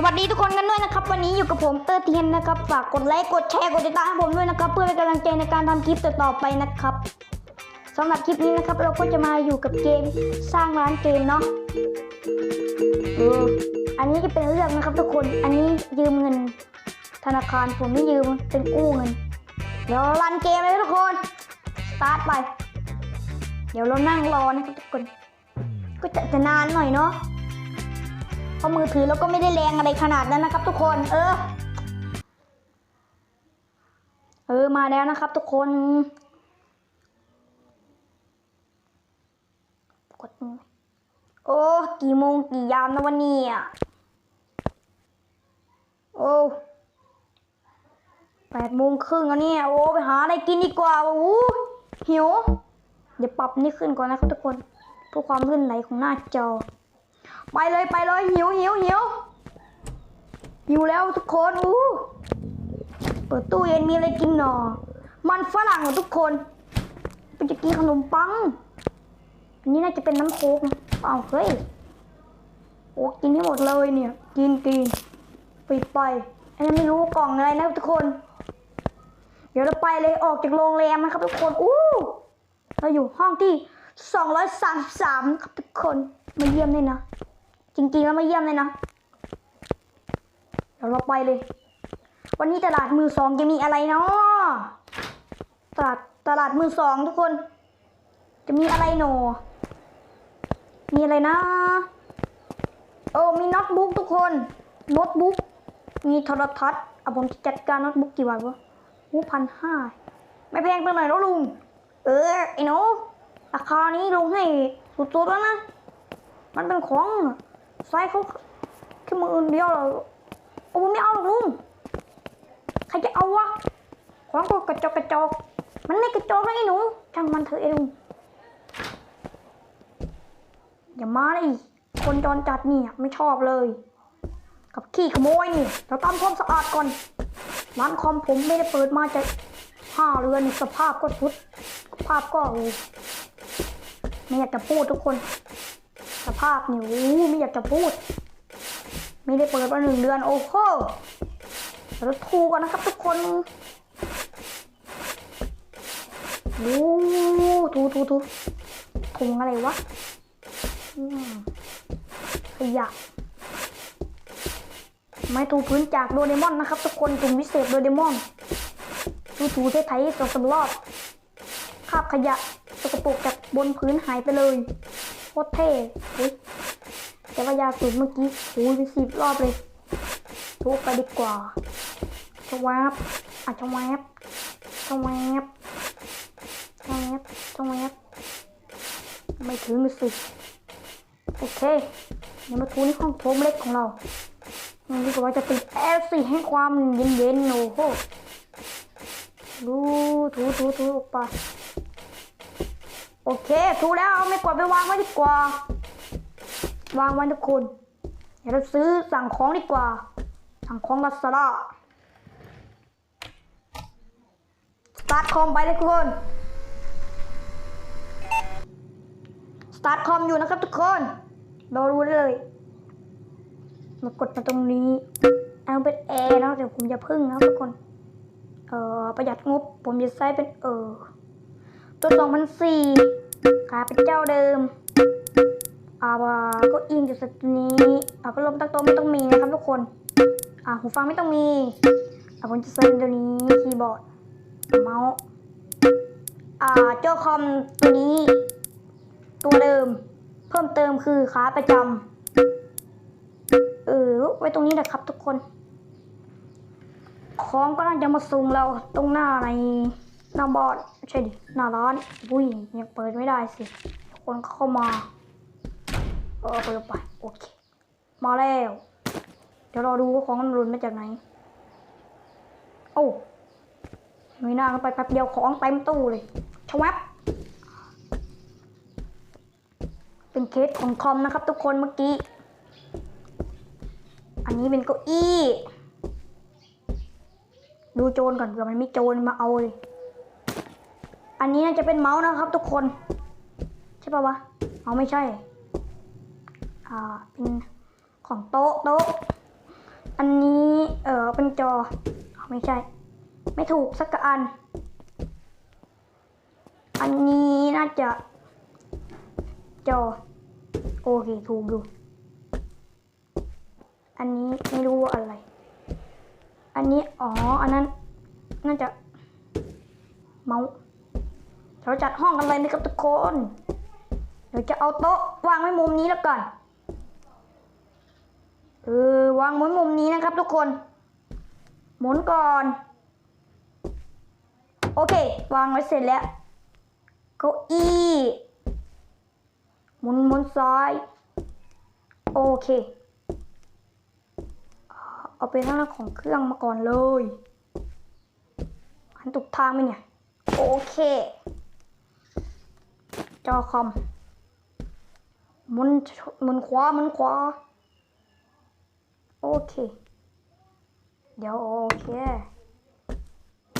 สวัสดีทุกคนกันด้วยนะครับ วันนี้อยู่กับผมเตอร์เทียนนะครับฝากกดไลค์กดแชร์กดติดตามให้ผมด้วยนะครับ เพื่อเป็นกำลังใจในการทำคลิปต่อๆไปนะครับสำหรับคลิปนี้นะครับ เราก็จะมาอยู่กับเกมสร้างร้านเกมเนาะเอออันนี้จะเป็นเรื่องนะครับ ทุกคนอันนี้ยืมเงิน ธนาคารผมไม่ยืมเป็นกู้เงิน เดี๋ยวรันเกมเลยทุกคนสตาร์ทไป เดี๋ยวเรานั่งรอนะครับทุกคน ก็จะจะนานหน่อยเนาะ เพราะมือถือเราก็ไม่ได้แรงอะไรขนาดนั้นนะครับ ทุกคน เออ เออมาแล้วนะครับ ทุกคนกดโอ้กี่โมงกี่ยามนะวันนี้อะโอ้แปดโมงครึ่งแล้วเนี่ย โอ้ไปหาอะไรกินดีกว่าโอ้หิว เดี๋ยวปรับนี่ขึ้นก่อนนะครับทุกคนเพื่อความลื่นไหลของหน้าจอ ไปเลยไปเลยหิวหิวหิวหิวแล้วทุกคนอู้เปิดตู้เย็นมีอะไรกินหนอ มันฝรั่งเหรอทุกคนเป็นจะกินขนมปังอันนี้น่าจะเป็นน้ำโค้กนะอ้าวเฮ้ยโอ้กินให้หมดเลยเนี่ย กินกินไปไปอันนี้ไม่รู้กล่องอะไรนะทุกคน เดี๋ยวเราไปเลยออกจากโรงแรมนะครับทุกคนอู้เราอยู่ห้องที่ 233 ครับทุกคนมาเยี่ยมเลยนะ จริงๆแล้วมาเยี่ยมเลยนะเดี๋ยวเราไปเลย วันนี้ตลาดมือสองจะมีอะไรเนาะตลาดตลาดมือสองทุกคน จะมีอะไรหนอมีอะไรนะ โอ้มีโน้ตบุ๊กทุกคนโน้ตบุ๊กมีโทรทัศน์อะผมจัดการโน้ตบุ๊กกี่บาทวะหูพันห้าไม่แพงไปหน่อยแล้วลุง เออไอ้หนูราคานี้ลุงให้สุดๆแล้วนะ มันเป็นของ ไซส์เขาแค่มือเดียวเหรอโอ้ไม่เอาหรอกลุงใครจะเอาวะของก็กระจกกระจกมันไม่กระจกนะไอ้หนูช่างมันเถอะไอ้ลุงอย่ามาเลยคนจรจัดนี่ไม่ชอบเลย กับขี้ขโมยนี่เราทำความสะอาดก่อนร้านคอมผมไม่ได้เปิดมาจะห้าเรือนสภาพก็สุดภาพก็ไม่อยากจะพูดทุกคน สภาพนี่โอ้ไม่อยากจะพูด ไม่ได้เปิดมาหนึ่งเดือนโอ้โหเราถูกันนะครับทุกคนโอ้ถูถูถูถุงอะไรวะขยะไม้ถูพื้นจากโดเรมอนนะครับ ทุกคนถุงวิเศษโดเรมอนถูถูไทยๆสองสามรอบคาบขยะสกปรกจากบนพื้นหายไปเลย ตรเท่เฮ้ยแต่ว่ายาสูบเมื่อกี้โอ้ยไปสิบรอบเลยทุบไปดีกว่าชวาบอะชวาบชวาบชวาบชวาบไม่ถึงสิโอเคเดี๋ยวมาทูนี่ห้องโถงเล็กของเรานี่ดีกว่าจะติดแอร์สิให้ความเย็นๆโอ้โหดูถูถูถูออกไปโอเค ถูแล้ว เอาไม่กวาดไปวางไว้ดี กว่า วางไว้ทุกคนเดี๋ยวเราซื้อสั่งของดีกว่า สั่งของลัสลาสตาร์ทคอมไปเลยทุกคนสตาร์ทคอมอยู่นะครับทุกคนรอรู้ได้เลยมากดมาตรงนี้ เอาเป็นแอร์นะเดี๋ยวผมจะพึ่งนะทุกคน เอ่อประหยัดงบ ผมจะใช้เป็นเออตัวสองพันสี่ขาเป็นเจ้าเดิม อ่าก็อินอยู่สักนี้อ่าพัดลมตั้งโต๊ะไม่ต้องมีนะครับทุกคนอ่าหูฟังไม่ต้องมีอ่าผมจะใส่ตัวนี้คีย์บอร์ดเมาส์อ่าเจ้าคอมตัวนี้ ตัวเดิม เพิ่มเติมคือขาประจำเออไว้ตรงนี้นะครับทุกคนของก็น่าจะมาซุงเราตรงหน้าในหน้าบอดไม่ใช่ดิหน้าร้านอุ้ยยังเปิดไม่ได้สิ คนเข้ามา เออเปิดไปโอเค มาแล้ว เดี๋ยวรอดูว่าของมันหลุนมาจากไหน โอ้ไม่น่าเขาไปแป๊บเดียวของเต็มตู้เลยชวับเป็นเคสของคอมนะครับ ทุกคนเมื่อกี้ อันนี้เป็นเก้าอี้ ดูโจรก่อนเผื่อมันมีโจรมาเอาเลย อันนี้น่าจะเป็นเมาส์นะครับ ทุกคน ใช่ปะวะ เอาไม่ใช่ เป็นของโต๊ะโต๊ะ อันนี้เออเป็นจออไม่ใช่ ไม่ถูกสักอัน อันนี้น่าจะจอ โอเคถูกอยู่ อันนี้ไม่รู้ว่าอะไร อันนี้อ๋อ อันนั้น น่าจะ เมาส์เราจัดห้องกันเลยนะครับทุกคน เดี๋ยวจะเอาโต๊ะวางไว้มุมนี้แล้วกัน เออวางไว้มุมนี้นะครับทุกคน หมุนก่อน โอเค วางไว้เสร็จแล้วเก้าอี้หมุนหมุนซ้าย โอเค เอาเป็นทางด้านของเครื่องมาก่อนเลยหันถูกทางไหมเนี่ย โอเค จอคอมหมุนหมุนขวาหมุนขวา โอเค เดี๋ยวโอเค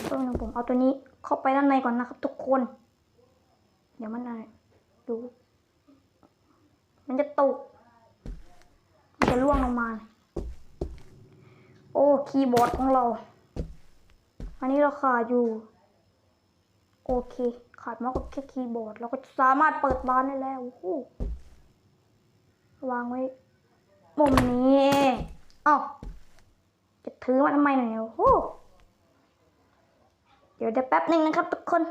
เพิ่งนึงผมเอาตัวนี้เข้าไปด้านในก่อนนะครับทุกคน เดี๋ยวมันอะไรดู มันจะตก มันจะล่วงลงมา โอ้ คีย์บอร์ดของเรา อันนี้เราขาดอยู่ โอเค ขาดมากกว่าแค่คีย์บอร์ด เราก็สามารถเปิดบ้านได้แล้วโอ้โหวางไว้มุมนี้ อ้าจะถือมาทำไมเนี่ยโอ้โหเดี๋ยวเดี๋ยวแป๊บหนึ่งนะครับทุกคน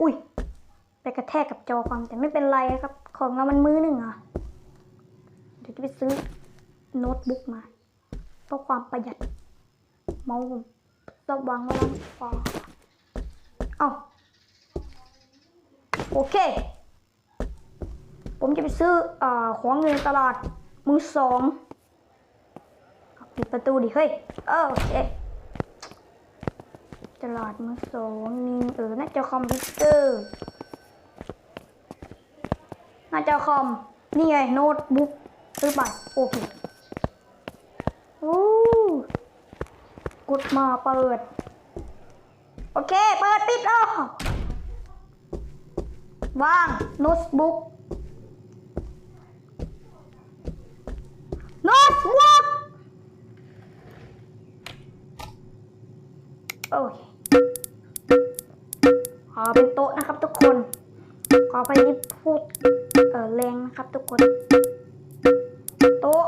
อุ้ย ไปกระแทกกับจอความแต่ไม่เป็นไรครับ ของเรามันมือหนึ่งอะ เดี๋ยวจะไปซื้อโน้ตบุ๊กมาเพื่อความประหยัดเมาส์ผมระวังไว้แล้วฝาเอาโอเค ผมจะไปซื้ออของอยู่ในตลาด มือสองปิดประตูดิเฮ้ยเออโอเคตลาดมือสองมีเออน่าจะคอมพิวเตอร์น่าจะคอม นี่ไงโน้ตบุ๊กซื้อไปโอเคโอ้กดมาเปิด โอเค เปิดปิดแล้ววางโน้ตบุ๊กโน้ตบุ๊ก โอเคขอเป็นโต๊ะนะครับทุกคน ขอไปที่พูดเออแรงนะครับทุกคน โต๊ะ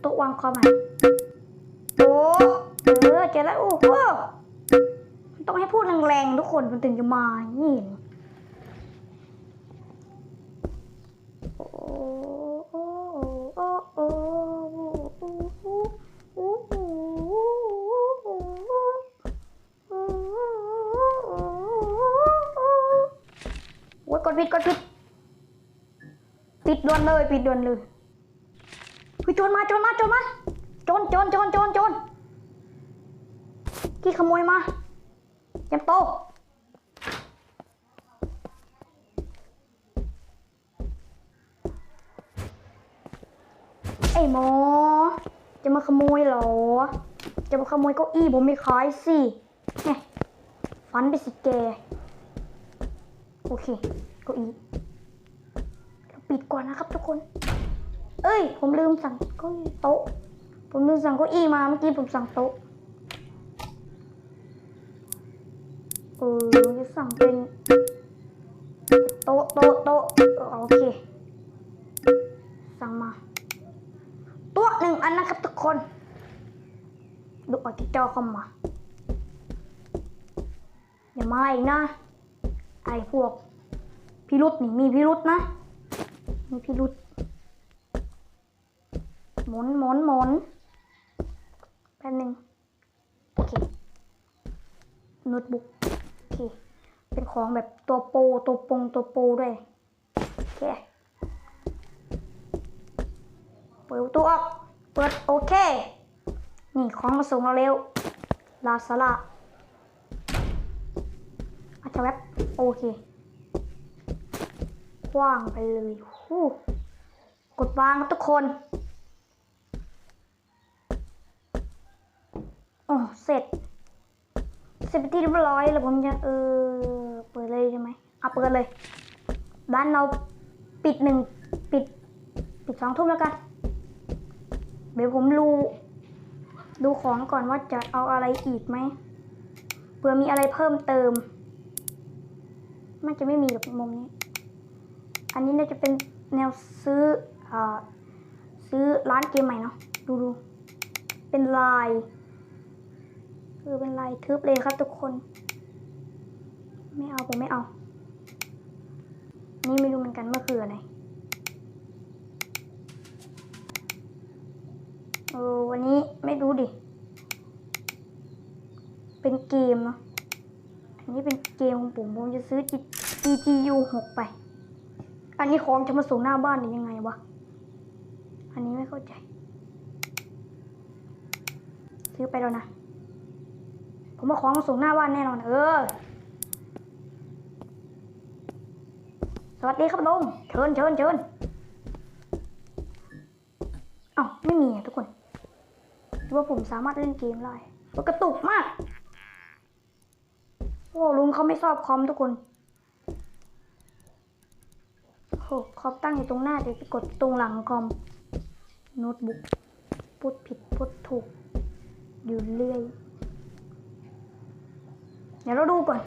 โต๊ะวางคอมอะโต๊ะเออเจอแล้วโอ้โหต้องให้พูดแรงๆทุกคนมันถึงจะมานี่ โอ้ โอ้ยกดผิดกดผิดปิดด่วนเลยปิดด่วนเลยเฮ้ยโจรมาโจรมาโจรมาโจรโจรโจรโจรโจรที่ขโมยมาเต็มโตไอ้หมอ จะมาขโมยเหรอ จะมาขโมยเก้าอี้ผมไม่ขายสิแหมฟันไปสิแก โอเค เก้าอี้เราปิดก่อนนะครับทุกคน เอ้ย ผมลืมสั่งเก้าอี้โต๊ะ ผมลืมสั่งเก้าอี้มาเมื่อกี้ผมสั่งโต๊ะเออจะสั่งเป็นโต๊ะโต๊ะโต๊ะโอเค สั่งมาโต๊ะหนึ่งอันนะครับทุกคน ดูออกที่จอคอมมาอย่ามาอีกนะ ไอ้พวก พิรุษนี่มีพิรุษนะ มีพิรุษหมุนหมุนหมุนแป๊บหนึ่งโอเคโน้ตบุ๊กโอเค เป็นของแบบตัวโปตัวปงตัวโปด้วยโอเคเปิดประตูออกเปิดโอเค นี่ของมาส่งเราเร็วลาซาลาอาจจะแวบโอเค ว้างไปเลยฮู้กดวางครับทุกคนโอ้เสร็จ เสร็จเป็นที่เรียบร้อยแล้วผมจะเออเปิดเลยใช่ไหมอะเปิดเลย บ้านเราปิดหนึ่งปิด ปิดสองทุ่มแล้วกัน เดี๋ยวผมดูดูของก่อนว่าจะเอาอะไรอีกไหมเผื่อมีอะไรเพิ่มเติมมันจะไม่มีหรอกมุมนี้ อันนี้น่าจะเป็นแนวซื้ออ่าซื้อร้านเกมใหม่เนาะดูดูเป็นลายคือเป็นลายทึบเลยครับทุกคน ไม่เอาผมไม่เอา นี่ไม่รู้เหมือนกันว่าคืออะไรเออวันนี้ไม่รู้ดิ เป็นเกมเนาะอันนี้เป็นเกมของผมผมจะซื้อ G- GTU 6 ไป นนี้ของจะมาส่งหน้าบ้านหรือยังไงวะ อันนี้ไม่เข้าใจ ซื้อไปแล้วนะ ผมมาของมาส่งหน้าบ้านแน่นอน เออ สวัสดีครับลุงเชิญเชิญเชิญเอ้าไม่มีอะทุกคนหรือว่าผมสามารถเล่นเกมได้กระตุกมาก โอ้ลุงเขาไม่ชอบคอมทุกคนโอ้ คอมตั้งอยู่ตรงหน้าเดี๋ยวไปกดตรงหลังคอมโน้ตบุ๊กพูดผิดพูดถูก อยู่เรื่อย เดี๋ยวเราดูก่อน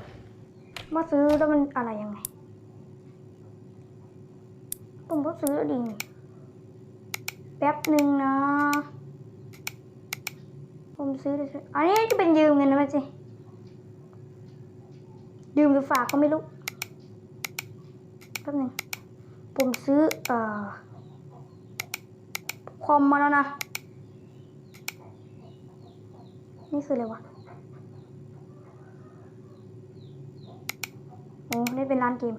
ว่าซื้อแล้วมันอะไรยังไง ผมก็ซื้อดีนี่แป๊บหนึ่งนะ ผมซื้อได้ซื้ออันนี้จะเป็นยืมเงินนะมั้ยสิยืมหรือฝากก็ไม่รู้แป๊บหนึ่ง ผมซื้ออคอมมาแล้วนะ นี่คืออะไรวะโอ้นี่เป็นร้านเกม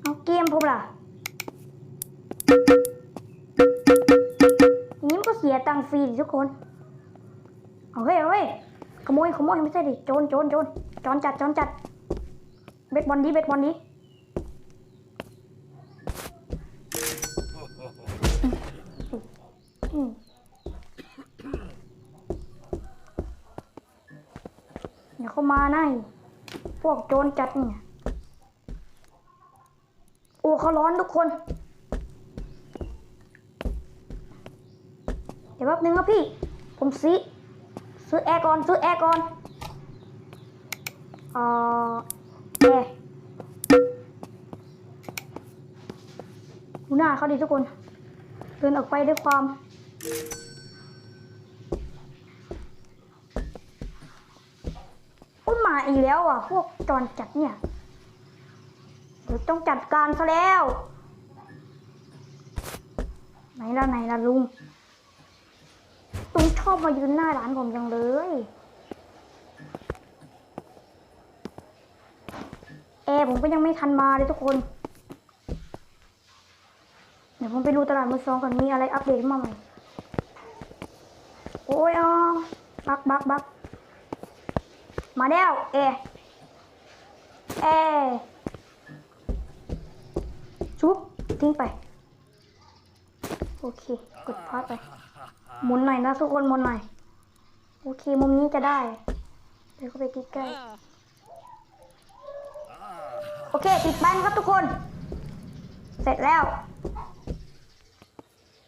เอาเกมผมล่ะอย่างนี้มันก็เสียตังค์ฟรีทุกคน เอาเฮ้ยเอาเฮ้ยขโมยขโมยไม่ใช่ดิ โจรโจรโจรจอนจัดจอนจัด เบ็ดบอลดีเบ็ดบอลดีอืมเดี๋ยวเขามาหน้าพวกโจรจัดเนี่ยโอ้เขาร้อนทุกคน เดี๋ยวแป๊บนึงครับพี่ ผมซื้อซื้อแอร์ก่อน ซื้อแอร์ก่อนอ่อแอร์ ดูหน้าเขาดิทุกคน เดินออกไปด้วยความโอ้ยมาอีกแล้วอะ พวกจอนจัดเนี่ย เดี๋ยวต้องจัดการซะแล้ว ไหนล่ะไหนล่ะลุงลุงชอบมายืนหน้าร้านผมจังเลย ผมก็ยังไม่ทันมาเลยทุกคน เดี๋ยวผมไปดูตลาดมือสองก่อนมีอะไรอัปเดตมาใหม่โอ้ยอ๋อบักบักบักมาแล้ว เอเอชุบทิ้งไป โอเค กดพาสไป หมุนหน่อยนะทุกคนหมุนหน่อย โอเค มุมนี้จะได้ เดี๋ยวก็ไปใกล้ๆ โอเคติดแป้นครับทุกคน เสร็จแล้ว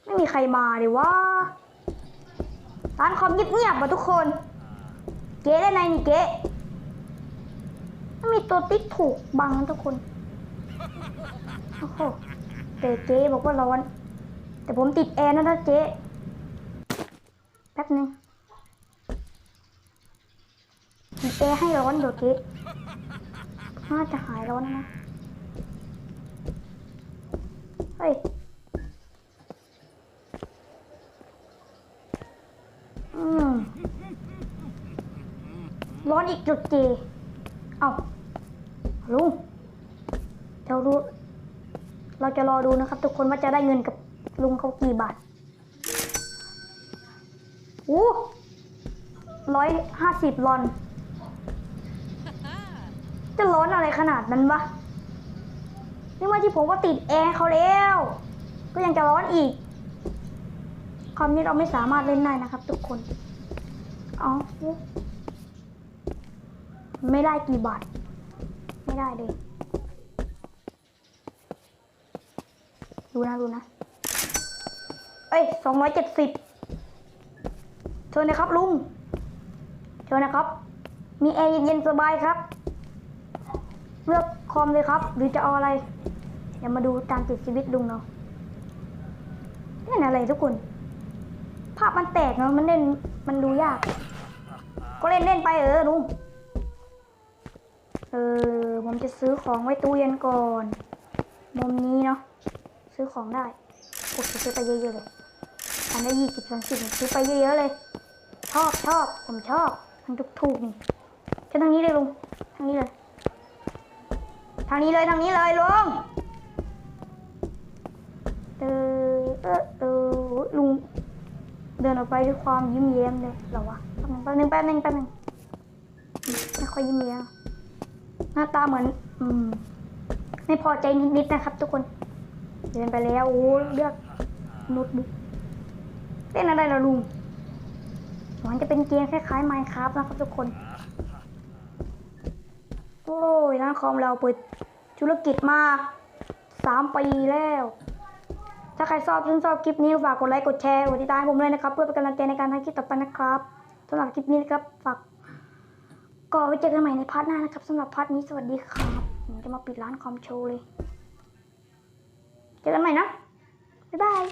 ไม่มีใครมาเลยว่าร้านคอมเงียบๆว่ะทุกคน เก๊ได้ไงนี่เก๊ไม่มีตัวติ๊กถูกบังทุกคนโอ้โหแต่เจ๊บอกว่าร้อน แต่ผมติดแอร์นะนะเจ๊แป๊บนึงติดแอร์ให้ร้อนเดี๋ยวเจ๊ น่าจะหายร้อนนะ เฮ้ยอืมร้อนอีกจุดเจเอาลุงเดี๋ยวดู เราจะรอดูนะครับ ทุกคนว่าจะได้เงินกับลุงเขากี่บาทโอ้ร้อยห้าสิบลอน จะร้อนอะไรขนาดนั้นวะนี่ว่าที่ผมก็ติดแอร์เขาแล้ว ก็ยังจะร้อนอีก คอมนี้เราไม่สามารถเล่นได้นะครับ ทุกคนเอาไม่ได้กี่บาท ไม่ได้เลย ดูนะดูนะ เอ้ยสองร้อยเจ็ดสิบเชิญนะครับลุง เชิญนะครับ มีแอร์เย็นๆสบายครับ เลือกคอมเลยครับ หรือจะเอาอะไรเดี๋ยวมาดูการติดชีวิตลุงเนาะนี่นอะไรทุกคน ภาพมันแตกเนาะมันเล่นมันดูยาก ก็เล่นเล่นไปเออลุงเออผมจะซื้อของไว้ตู้เย็นก่อน มุมนี้เนาะซื้อของได้โอ้ซื้อไปเยอะๆเลยอันได้ยี่สิบสามสิบซื้อไปเยอะๆเลย ชอบชอบผมชอบมันถูกๆนี่เชิญทางนี้เลยลุงทางนี้เลย ทางนี้เลยทางนี้เลยลุงเออเออเออลุงเดินออกไปด้วยความยิ้มแย้มเลยหรอวะแป๊บนึงแป๊บนึงแป๊บนึงแป๊บนึงไม่ค่อยยิ้มแย้มหน้าตาเหมือน อืม ไม่พอใจนิดๆนะครับ ทุกคน เดินไปแล้วโอ้เลือกโน้ตบุ๊กเล่นอะไรล่ะลุงมันจะเป็นเกมคล้ายๆ Minecraft นะครับทุกคน โอ้ยร้านคอมเราเปิดธุรกิจมาสามปีแล้ว ถ้าใครชอบชื่นชอบคลิปนี้ฝากกดไลค์กดแชร์กดติดตามผมเลยนะครับ เพื่อเป็นกำลังใจในการทำคลิปต่อไปนะครับสำหรับคลิปนี้นะครับฝากก็ไว้เจอกันใหม่ในพาร์ทหน้านะครับสำหรับพาร์ทนี้สวัสดีครับผมจะมาปิดร้านคอมโชว์เลย เจอกันใหม่นะ บ๊ายบาย